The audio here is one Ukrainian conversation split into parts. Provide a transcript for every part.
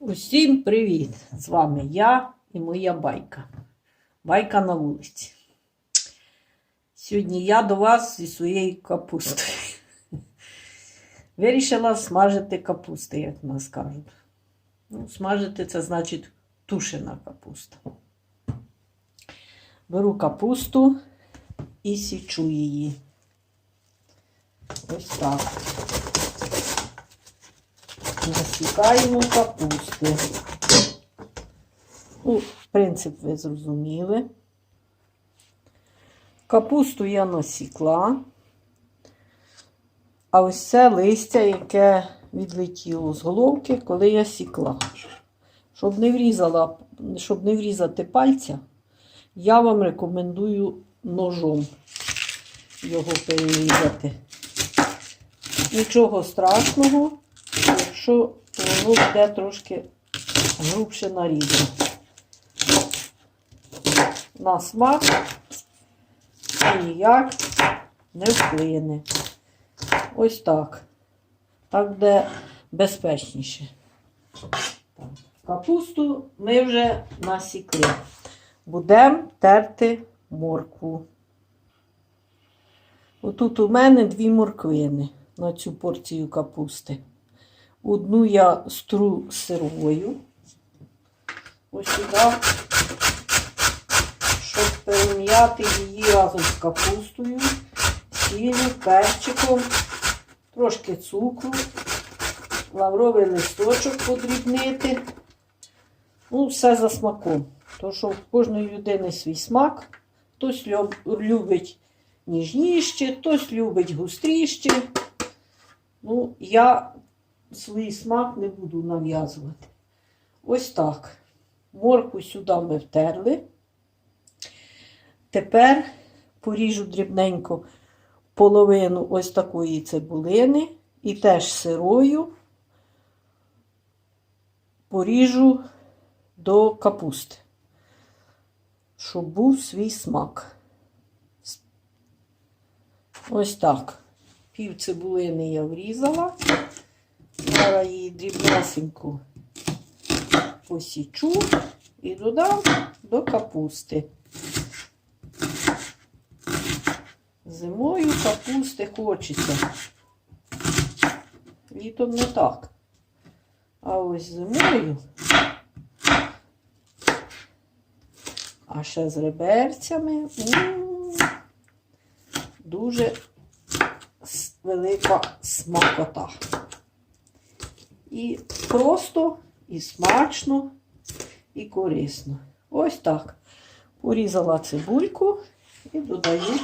Усім привіт! З вами я і моя байка. Байка на вулиці. Сьогодні я до вас зі своєю капустою. Вирішила смажити капусти, як нас кажуть. Ну, смажити це значить тушена капуста. Беру капусту і січу її. Ось так. Насікаємо капусти. Ну, принцип ви зрозуміли. Капусту я насікла. А ось це листя, яке відлетіло з головки, коли я сікла. Щоб не, врізала, щоб не врізати пальця, я вам рекомендую ножом його перерізати. Нічого страшного, якщо воно буде трошки грубше нарізано. На смак ніяк не вплине. Ось так. Так буде безпечніше. Капусту ми вже насікли. Будемо терти моркву. Отут у мене дві морквини на цю порцію капусти. Одну я стру сировою. Ось сюди, щоб перем'яти її разом з капустою, сіллю, перчиком, трошки цукру, лавровий листочок подрібнити. Ну, все за смаком. Тому що в кожної людини свій смак. Хтось любить ніжніше, хтось любить густріше. Ну, я свій смак не буду нав'язувати. Ось так. Морку сюди ми втерли. Тепер поріжу дрібненько половину ось такої цибулини і теж сирою поріжу до капусти, щоб був свій смак. Ось так. Пів цибулини я врізала. Зараз її дрібнесеньку посічу і додам до капусти. Зимою капусти хочеться. Літом не так. А ось зимою. А ще з реберцями. м, Дуже велика смакота. І просто, і смачно, і корисно. Ось так. Порізала цибульку і додаю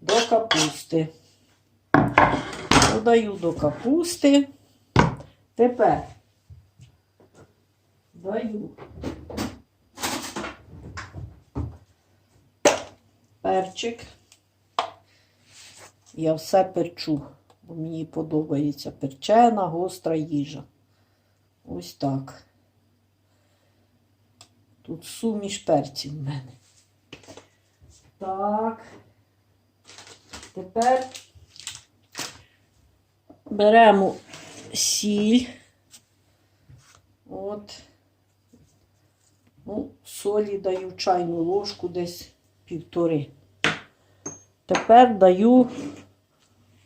до капусти. Додаю до капусти. Тепер даю перчик. Я все перчу, мені подобається перчена, гостра їжа. Ось так. Тут суміш перців в мене. Так. Тепер беремо сіль. От. Ну, солі даю чайну ложку десь півтори. Тепер даю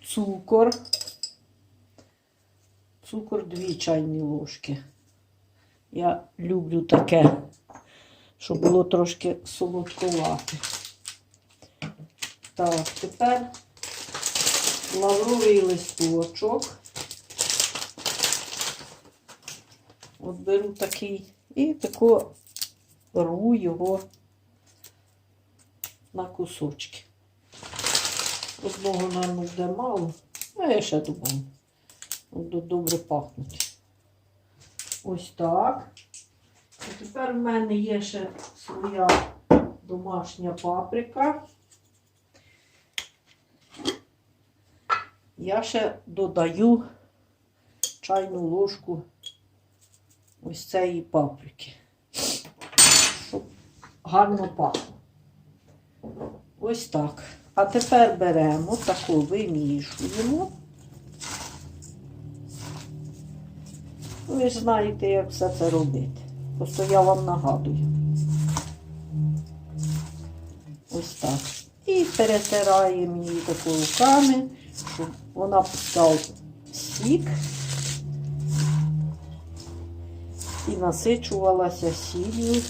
цукор. Цукор дві чайні ложки. Я люблю таке, щоб було трошки солодковате. Так, тепер лавровий листочок. От беру такий і тако рву його на кусочки. Одного, мабуть, буде мало, а я ще думаю. Добре пахнуть. Ось так. І тепер в мене є ще своя домашня паприка. Я ще додаю чайну ложку ось цієї паприки, щоб гарно пахло. Ось так. А тепер беремо таку вимішуємо. Ви ж знаєте, як все це робити. Просто я вам нагадую. Ось так. І перетираємо її тако руками, щоб вона пускала сік і насичувалася сіллю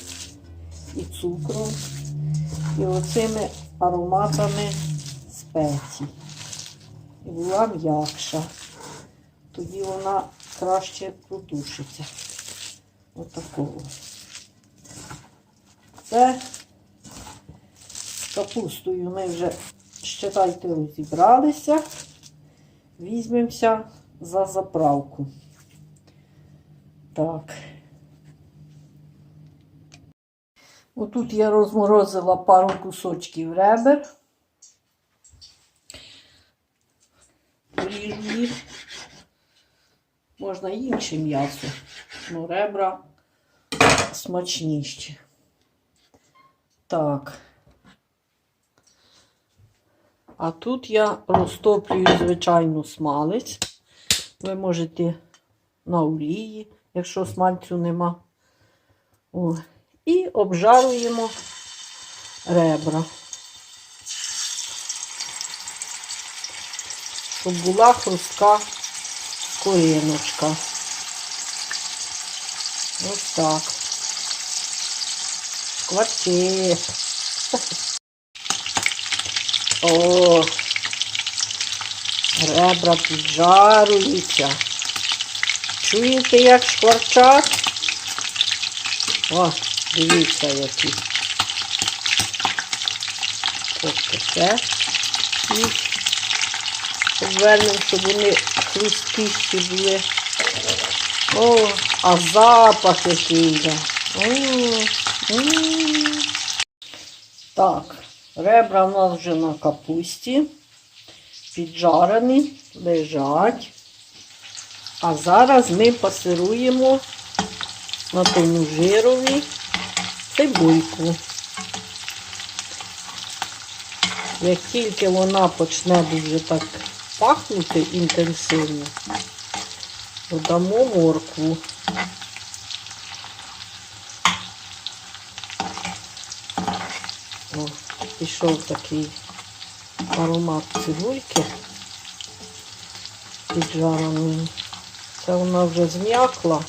і цукром, і оцими ароматами спецій. І була м'якша. Тоді вона краще протушиться. Отакого. Це з капустою ми вже, считайте, розібралися. Візьмемося за заправку. Так. Отут я розморозила пару кусочків ребер. Поріжу їх. Можна інше м'ясо, але ребра смачніші. Так. А тут я розтоплюю звичайну смалець. Ви можете на олії, якщо смальцю нема. О. І обжаруємо ребра. Щоб була хрустка коріночка. Ось так. Шкварчи. О, ребра піджаруються. Чуєте, як шкварчать? О, дивіться, які. Тобто це. І обвернемо, щоб вони хрусткіші були. О, а запах який йде. О. Так, ребра в нас вже на капусті. Піджарені, лежать. А зараз ми пасируємо на тому жирові цибульку. Як тільки вона почне дуже так пахнути інтенсивно, додамо моркву. О, пішов такий аромат цибульки піджареної. Це вона вже зм'якла.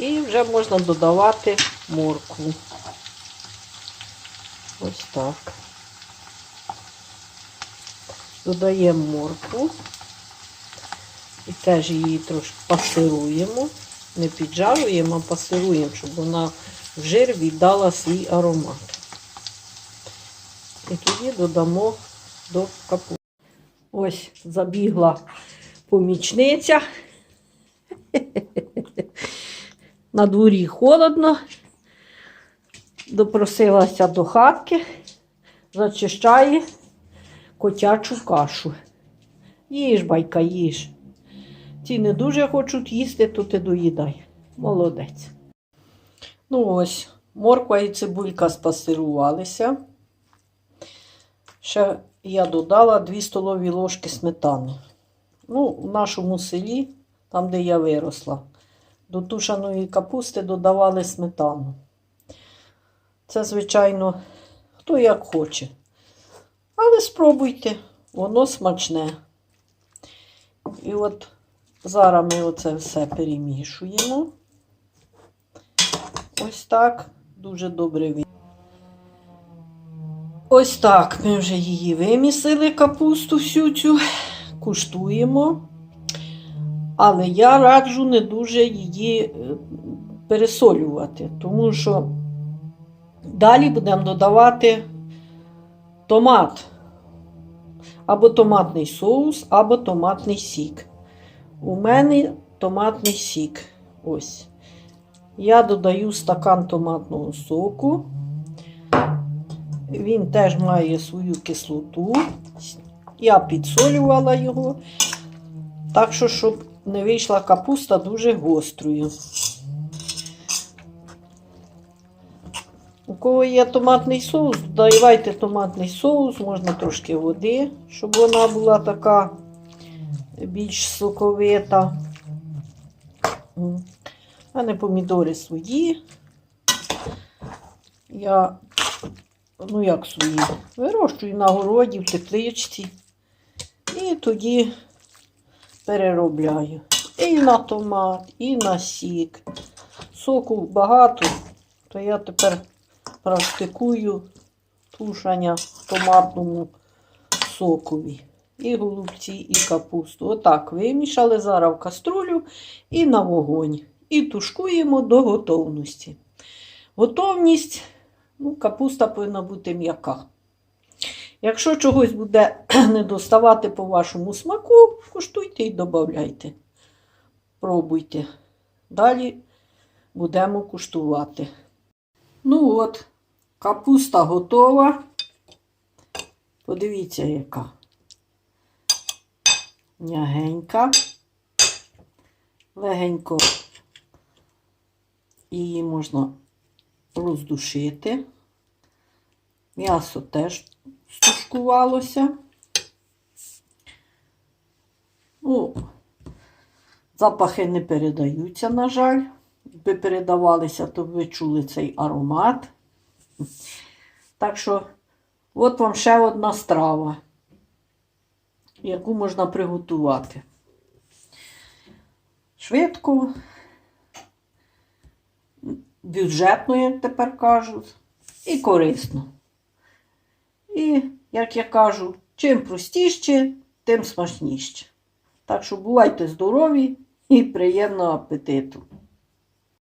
І вже можна додавати моркву. Ось так. Додаємо моркву і теж її трошки пасируємо. Не піджарюємо, а пасируємо, щоб вона в жир віддала свій аромат. І тоді додамо до капусти. Ось забігла помічниця. На дворі холодно. Допросилася до хатки, зачищає котячу кашу. Їж, байка, їж. Ті не дуже хочуть їсти, то ти доїдай. Молодець. Ну ось, морква і цибулька спасирувалися. Ще я додала 2 столові ложки сметани. Ну, в нашому селі, там, де я виросла, до тушаної капусти додавали сметану. Це, звичайно, хто як хоче. Але спробуйте, воно смачне. І от зараз ми оце все перемішуємо. Ось так. Дуже добре від. Ось так ми вже її вимісили, капусту всю цю, куштуємо. Але я раджу не дуже її е, пересолювати, тому що далі будемо додавати томат. Або томатний соус, або томатний сік. У мене томатний сік. Ось. Я додаю стакан томатного соку. Він теж має свою кислоту. Я підсолювала його. Так що, щоб не вийшла капуста дуже гострою. У кого є томатний соус, додавайте томатний соус, можна трошки води, щоб вона була така більш соковита. У мене помідори свої. Я, ну як свої, вирощую на городі, в тепличці. І тоді переробляю. І на томат, і на сік. Соку багато, то я тепер практикую тушення томатному сокові. І голубці, і капусту. Отак вимішали зараз в каструлю і на вогонь. І тушкуємо до готовності. Готовність, ну, капуста повинна бути м'яка. Якщо чогось буде не доставати по вашому смаку, куштуйте і додавайте. Пробуйте. Далі будемо куштувати. Ну от, капуста готова. Подивіться, яка. М'ягенька. Легенько її можна роздушити. М'ясо теж стушкувалося. Ну, запахи не передаються, на жаль. Якби передавалися, то ви чули цей аромат. Так що, от вам ще одна страва, яку можна приготувати. Швидко, бюджетно, як тепер кажуть, і корисно. І, як я кажу, чим простіше, тим смачніше. Так що бувайте здорові і приємного апетиту!